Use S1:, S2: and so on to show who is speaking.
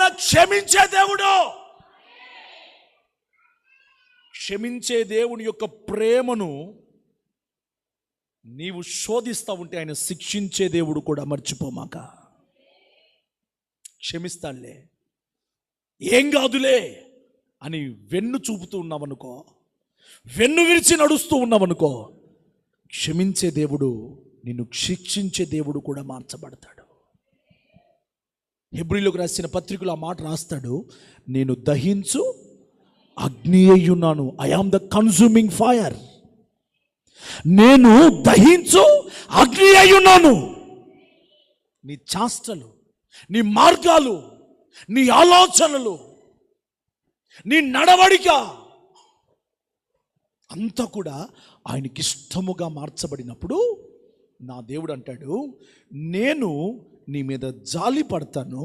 S1: ఆయన క్షమించే దేవుడు. క్షమించే దేవుని యొక్క ప్రేమను నీవు శోధిస్తా ఉంటే ఆయన శిక్షించే దేవుడు కూడా మర్చిపోమాక. క్షమిస్తాడులే ఏం కాదులే అని వెన్ను చూపుతూ ఉన్నావనుకో వెన్ను విరిచి నడుస్తూ ఉన్నావనుకో క్షమించే దేవుడు నిన్ను శిక్షించే దేవుడు కూడా మార్చబడతాడు. హెబ్రిలోకి రాసిన పత్రికలు ఆ మాట రాస్తాడు నేను దహించు అగ్ని అయ్యున్నాను I am the consuming fire నేను దహించు అగ్ని అయ్యున్నాను నీ చాష్టలు నీ మార్గాలు నీ ఆలోచనలు నీ నడవడిక అంతా కూడా ఆయనకి ఇష్టముగా మార్చబడినప్పుడు నా దేవుడు అంటాడు నేను నీ మీద జాలి పడతాను